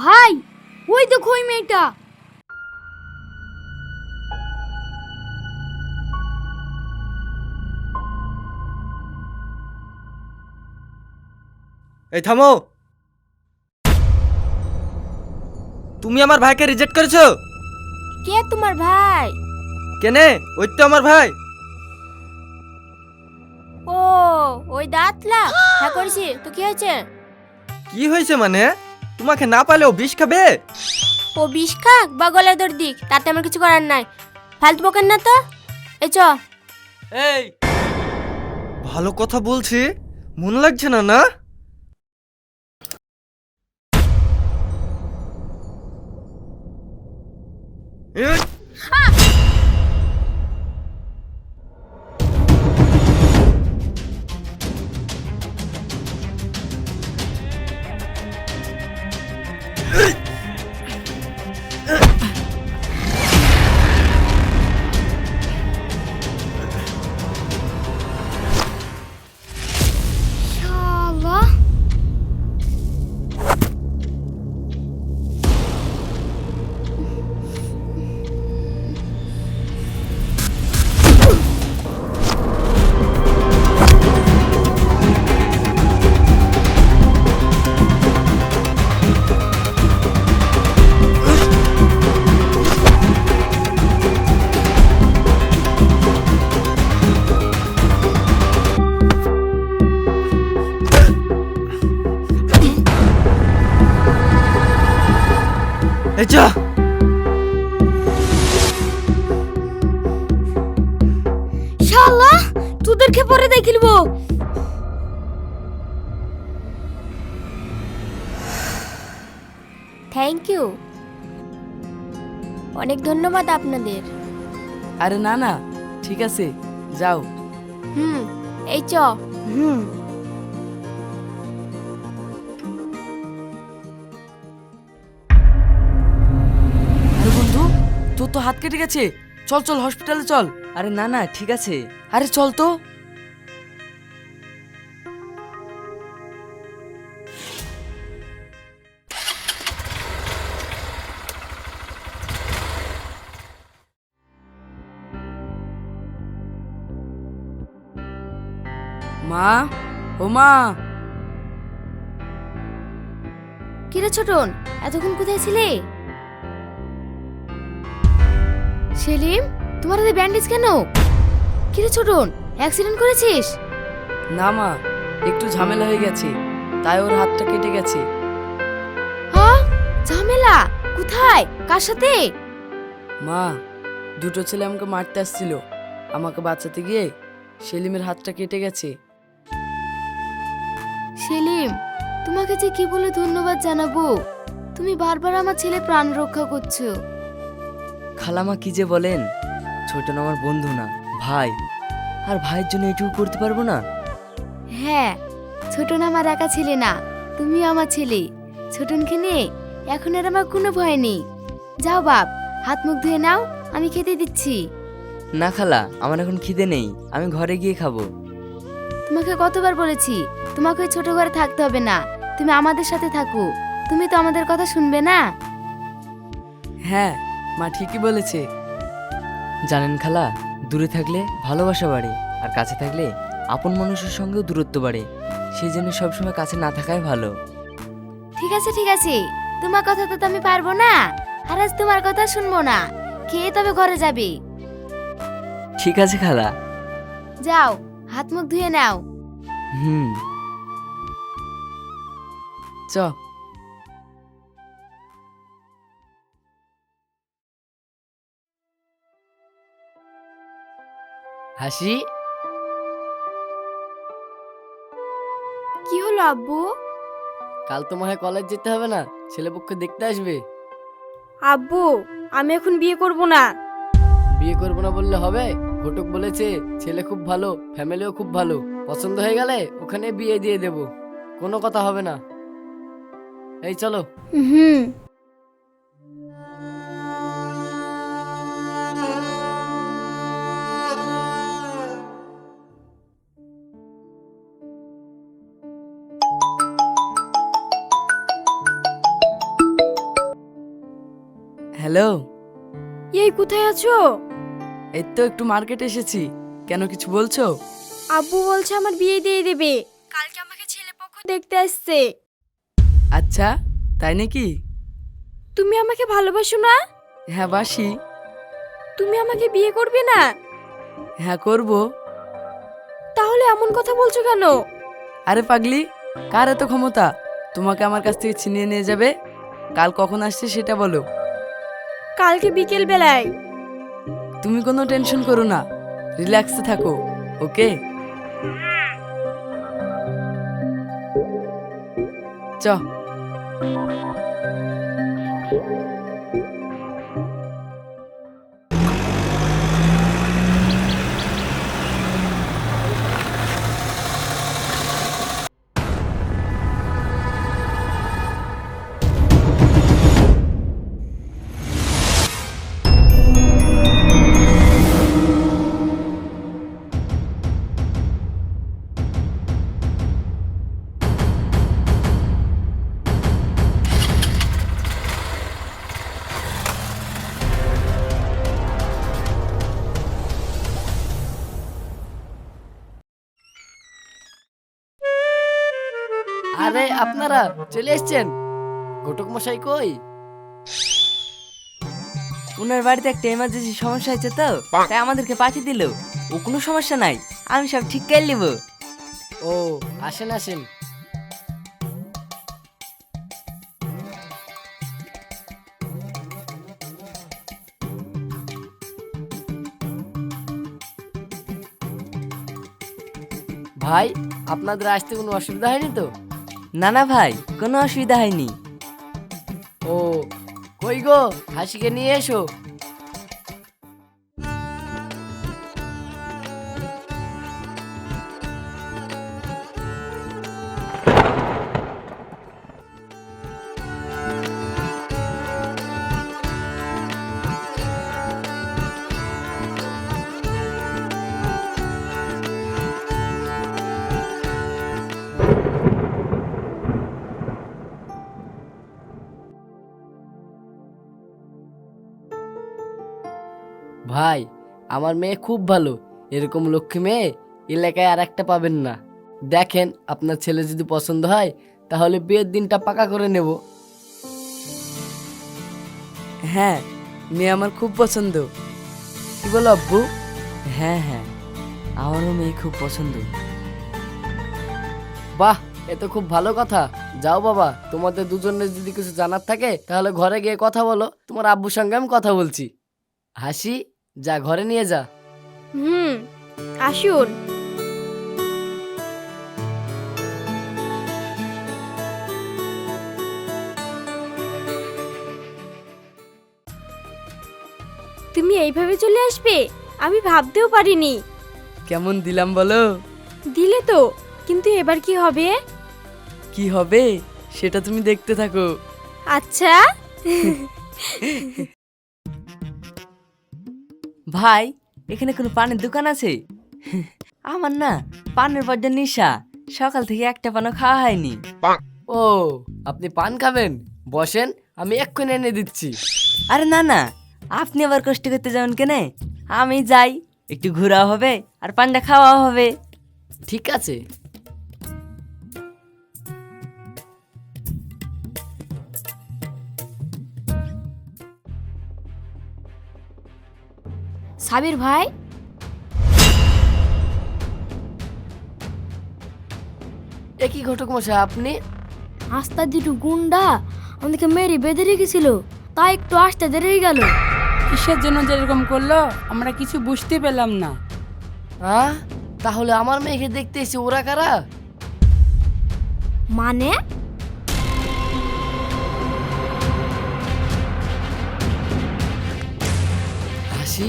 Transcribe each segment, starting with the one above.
ভাই ওই দেখো ওই মেয়েটা। এই থামো। তুমি আমার ভাইকে রিজেক্ট করেছ? কে তোমার ভাই? কেনে? ওই তো আমার ভাই। ও ওই দাঁতলা। হ্যাঁ করেছি। তো কি হয়েছে? কি হয়েছে মানে? তোমাকে না পালেও বিষ খাবে? ও বিষ খাক বা গলায় দর দিক তাতে আমার কিছু করার নাই। ফালতু বকেন না তো? এই চ। এই! ভালো কথা বলছি? মন লাগছে না না? এই, তোদেরকে পরে থ্যাংক ইউ অনেক ধন্যবাদ আপনাদের। আরে না না ঠিক আছে যাও। হুম এই চ। হুম। আরে বন্ধু তোর তো হাত কেটে গেছে। চল চল হসপিটালে চল। আরে না না ঠিক আছে। আরে চল তো। মা ও মা কিরে ছোটন এতক্ষণ কোথায় ছিলে? সেলিম তোমার হাতে ব্যান্ডেজ কেন? কিরে ছোটন অ্যাক্সিডেন্ট করেছিস? না মা একটু ঝামেলা হয়ে গেছে তাই ওর হাতটা কেটে গেছে। হ্যাঁ ঝামেলা? কোথায়? কার সাথে? মা দুটো ছেলে আমাকে মারতে আসছিল আমাকে বাঁচাতে গিয়ে সেলিমের হাতটা কেটে গেছে। সেলিম তোমাকে যে কি বলে ধন্যবাদ জানাব? তুমি বারবার আমার ছেলে প্রাণ রক্ষা করছ। খালামা কি যে বলেন? ছোটন আমার বন্ধু না ভাই। আর ভাইয়ের জন্য এটুকু করতে পারব না? হ্যাঁ ছোটন আমার একা ছেলে না তুমি আমার ছেলে। ছোটনকে নিয়ে এখন আর আমার কোনো ভয় নেই। যাও বাপ হাত মুখ ধুয়ে নাও আমি খেতে দিচ্ছি। না খালা আমার এখন খিদে নেই আমি ঘরে গিয়ে খাব। তোমাকে কতবার বলেছি তোমাকে ওই ছোট ঘরে থাকতে হবে না। তুমি আমাদের সাথে থাকো। তুমি তো আমাদের কথা শুনবে না? হ্যাঁ মা ঠিকই বলেছে। জানেন খালা দূরে থাকলে ভালোবাসা বাড়ে আর কাছে থাকলে আপন মানুষের সঙ্গেও দূরত্ব বাড়ে। সেই জন্য সবসময় কাছে না থাকাই ভালো। ঠিক আছে ঠিক আছে। তোমার কথা তো আমি পারব না আর আজ তোমার কথা শুনব না। খেয়ে তবে ঘরে যাবে। ঠিক আছে খালা। যাও হাত মুখ ধুয়ে নাও। হুম। চ হাসি কি হলো আব্বু? কাল তো মনে কলেজ যেতে হবে না ছেলেপক্ষে দেখতে আসবে। আব্বু আমি এখন বিয়ে করব না। বিয়ে করব না বললে হবে? ঘটক বলেছে ছেলে খুব ভালো ফ্যামিলিও খুব ভালো। পছন্দ হয়ে গেলে ওখানে বিয়ে দিয়ে দেব। কোনো কথা হবে না। এই চলো। হুম। হ্যালো এই কোথায় আছো? এই তো একটু মার্কেটে এসেছি। কেন কিছু বলছো? আব্বু বলছে আমার বিয়ে দিয়ে দেবে। কালকে আমাকে ছেলে পক্ষ দেখতে আসছে। আচ্ছা তাই নাকি? তুমি আমাকে ভালোবাসো না? হ্যাঁ বাসি। তুমি আমাকে বিয়ে করবে না? হ্যাঁ করব। তাহলে এমন কথা বলছো কেন? আরে পাগলি কার এত ক্ষমতা? তোমাকে আমার কাছ থেকে ছিনিয়ে নিয়ে যাবে? কাল কখন আসছে সেটা বলো। কালকে বিকেল বেলায় তুমি কোনো টেনশন করো না রিল্যাক্সে থাকো ওকে? চ। আরে আপনারা চলে এসছেন। ঘটক মশাই কই? ওনার বাড়িতে একটা এমার্জেন্সি সমস্যা হয়েছে তো তাই আমাদেরকে পাঠিয়ে দিল। ও কোনো সমস্যা নাই আমি সব ঠিক করে নেব। ও আসেন আসেন। ভাই আপনাদের আসতে কোনো অসুবিধা হয়নি তো? না না ভাই কোনো অসুবিধা হয়নি। ও কই গো হাসিকে নিয়ে এসো। আমার মেয়ে খুব ভালো। এরকম লক্ষ্মী মেয়ে এলাকায় আর একটা পাবেন না। দেখেন আপনার ছেলে যদি পছন্দ হয় তাহলে বিয়ের দিনটা পাকা করে নেব। হ্যাঁ মেয়ে আমার খুব পছন্দ। কি বলো আব্বু? হ্যাঁ হ্যাঁ আমারও মেয়ে খুব পছন্দ। বাহ এ তো খুব ভালো কথা। যাও বাবা তোমাদের দুজনের যদি কিছু জানার থাকে তাহলে ঘরে গিয়ে কথা বলো। তোমার আব্বুর সঙ্গে আমি কথা বলছি। হাসি। যা ঘরে নিয়ে যা। হুম আসুন। তুমি এইভাবে চলে আসবে? আমি ভাবতেও পারিনি। কেমন দিলাম বলো? দিলে তো কিন্তু এবার কি হবে? কি হবে? সেটা তুমি দেখতে থাকো। আচ্ছা। ভাই এখানে কোনো পানের দোকান আছে? আমার না পানের বড্ড নিশা। সকাল থেকে একটা পানও খাওয়া হয়নি। ও আপনি পান খাবেন? বসেন আমি এক্ষুনি এনে দিচ্ছি। আরে না না আপনি আবার কষ্ট করতে যাবেন কেনে? আমি যাই একটু ঘোরাও হবে আর পানটা খাওয়া হবে। ঠিক আছে। সাবির ভাই? এ কি ঘটক মশাই আপনি? আস্তা দুটো গুন্ডা আমাদেরকে মেরে বেঁধে রেখেছিল। তাই একটু আসতে দেরি হয়ে গেল। কিসের জন্য যেরকম করল আমরা কিছু বুঝতে পেলাম না। হ্যাঁ? তাহলে আমার মেয়েকে দেখতে এসে ওরা কারা? মানে? হাসি?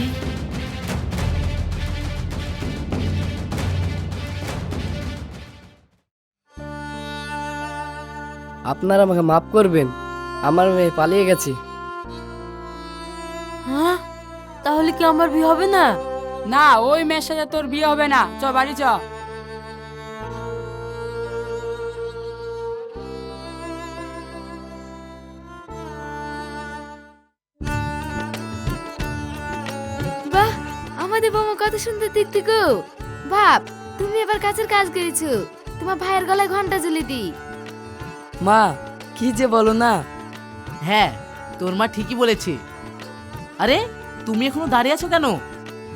আপনারা আমাকে মাফ করবেন আমার মেয়ে পালিয়ে গেছে। হ্যাঁ? তাহলে কি আমার বিয়ে হবে না? না ওই মেয়ের সাথে তোর বিয়ে হবে না। চ বাড়ি চ। বাহ আমাদের বৌমা কথা শুনতে দেখতে বাপ তুমি এবার কাছের কাজ করেছ। তোমার ভাইয়ের গলায় ঘণ্টা জ্বলে দিই। মা কি যে বলো না? হ্যাঁ তোর মা ঠিকই বলেছে। আরে তুমি এখনও দাঁড়িয়ে আছো কেন?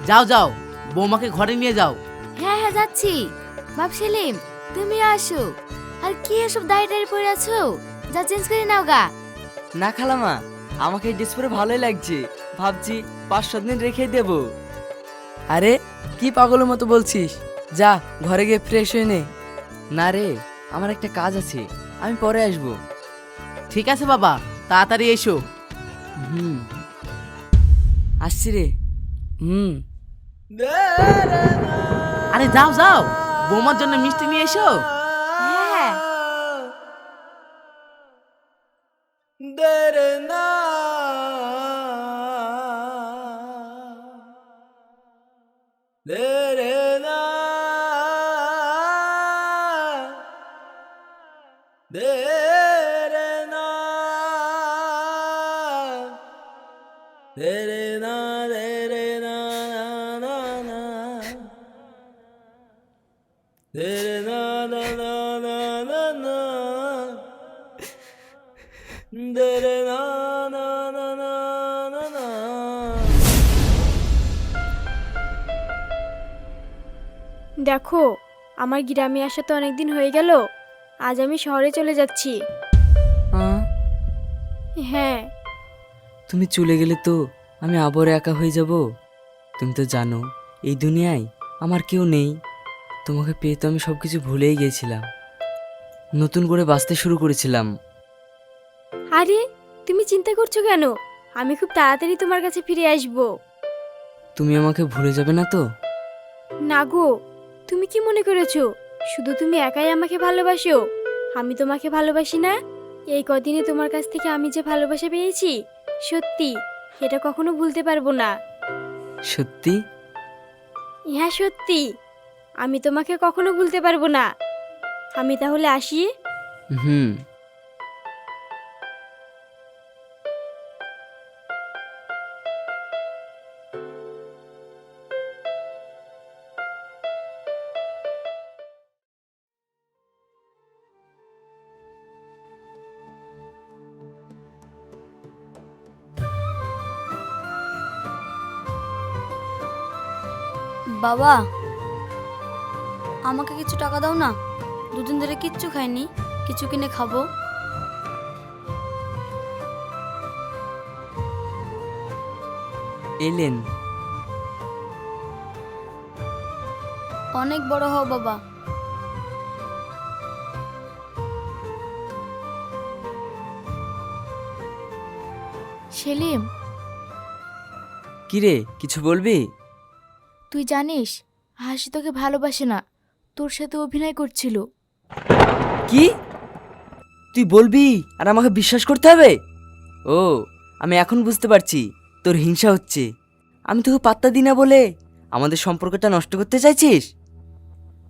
যাও যাও বৌমাকে ঘরে নিয়ে যাও। হ্যাঁ হ্যাঁ যাচ্ছি। বাপ সেলিম তুমি আসো। আর কি এসব দাঁড়িয়ে দাঁড়িয়ে পড়ে আছো? যা চেঞ্জ করে নাও গা। না খালামা আমাকে এই ড্রেস পরে ভালোই লাগছে। ভাবছি পাঁচ সাত দিন রেখে দেবো। আরে কি পাগলের মতো বলছিস? যা ঘরে গিয়ে ফ্রেশ হয়ে নে। না রে আমার একটা কাজ আছে। আমি পরে আসব। ঠিক আছে বাবা তাড়াতাড়ি এসো। হুম। আসছি রে। হুম। আরে যাও যাও। বৌমার জন্য মিষ্টি নিয়ে এসো। দেখো আমার গ্রামে আসা তো অনেক দিন হয়ে গেল। আজ আমি শহরে চলে যাচ্ছি। আহ, হ্যাঁ। তুমি চলে গেলে তো আমি আবার একা হয়ে যাব? তুমি তো জানো এই দুনিয়ায় আমার কেউ নেই। তোমাকে পেয়ে তো আমি সব কিছু ভুলেই গিয়েছিলাম। নতুন করে বাঁচতে শুরু করেছিলাম। আরে তুমি চিন্তা করছ কেন? আমি খুব তাড়াতাড়ি তোমার কাছে ফিরে আসব। তুমি আমাকে ভুলে যাবে না তো? না গো তুমি কি মনে করেছ? শুধু তুমি একাই আমাকে ভালোবাসো? আমি তোমাকে ভালোবাসি না? এই কদিনে তোমার কাছ থেকে আমি যে ভালোবাসা পেয়েছি সত্যি। এটা কখনো ভুলতে পারব না। সত্যি? হ্যাঁ সত্যি। আমি তোমাকে কখনো ভুলতে পারব না। আমি তাহলে আসি? হুম। বাবা আমাকে কিছু টাকা দাও না। দুদিন ধরে কিচ্ছু খাইনি কিছু কিনে খাব। এলেন। অনেক বড় হও বাবা। সেলিম। কিরে কিছু বলবি? তুই জানিস হাসি তোকে ভালোবাসে না। তোর সাথে অভিনয় করছিল। কি? তুই বলবি আর আমাকে বিশ্বাস করতে হবে? ও আমি এখন বুঝতে পারছি তোর হিংসা হচ্ছে। আমি তোকে পাত্তা দিই না বলে আমাদের সম্পর্কটা নষ্ট করতে চাইছিস?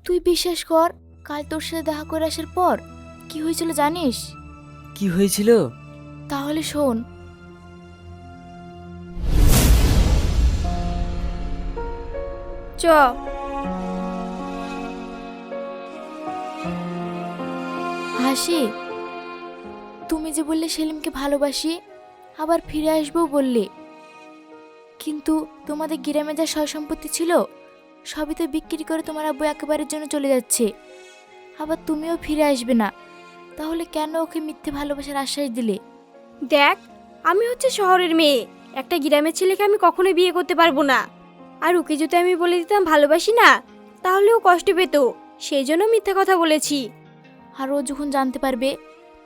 তুই বিশ্বাস কর কাল তোর সাথে দেখা করে আসার পর কি হয়েছিল জানিস? কি হয়েছিল? তাহলে শোন চ হাসি তুমি যে বললে সেলিমকে ভালোবাসি আবার ফিরে আসব বললে। কিন্তু তোমাদের গ্রামে যা সয় সম্পত্তি ছিল সবই তো বিক্রি করে তোমার আব্বু একেবারের জন্য চলে যাচ্ছে। আবার তুমিও ফিরে আসবে না তাহলে কেন ওকে মিথ্যে ভালোবাসার আশ্বাস দিলে? দেখ আমি হচ্ছে শহরের মেয়ে। একটা গ্রামের ছেলেকে আমি কখনোই বিয়ে করতে পারব না। আর ওকে যদি আমি বলে দিতাম ভালোবাসি না তাহলে ও কষ্ট পেত। সেই জন্য মিথ্যা কথা বলেছি। আর ও যখন জানতে পারবে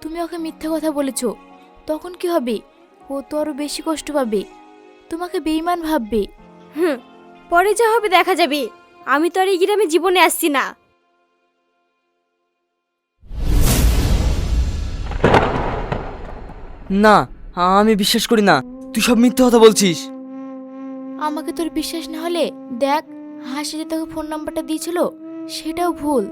তুমি ওকে মিথ্যে কথা বলেছ তখন কি হবে? ও তো আরও বেশি কষ্ট পাবে। তোমাকে বেইমান ভাববে। হুম পরে যা হবে দেখা যাবে। আমি তো আর এই গ্রামে জীবনে আসছি না। না আমি বিশ্বাস করি না। তুই সব মিথ্যে কথা বলছিস। আমাকে তোর বিশ্বাস না হলে দেখ হাসি যে তোকে ফোন নাম্বারটা দিয়েছিল সেটাও ভুল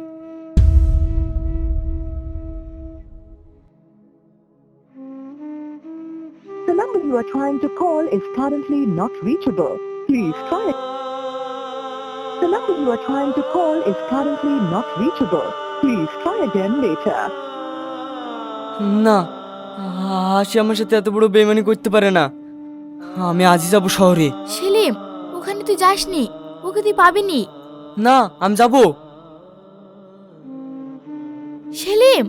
The number you are trying to call is currently not reachable. Please try it. The number you are trying to call is currently not reachable. Please try again later. না হাসি আমার সাথে এত বড় বেমানি করতে পারে না আমি আজই যাব শহরে ওখানে তুই যাসনি ওকে তুই পাবিনি। না আমি যাব। সেলিম!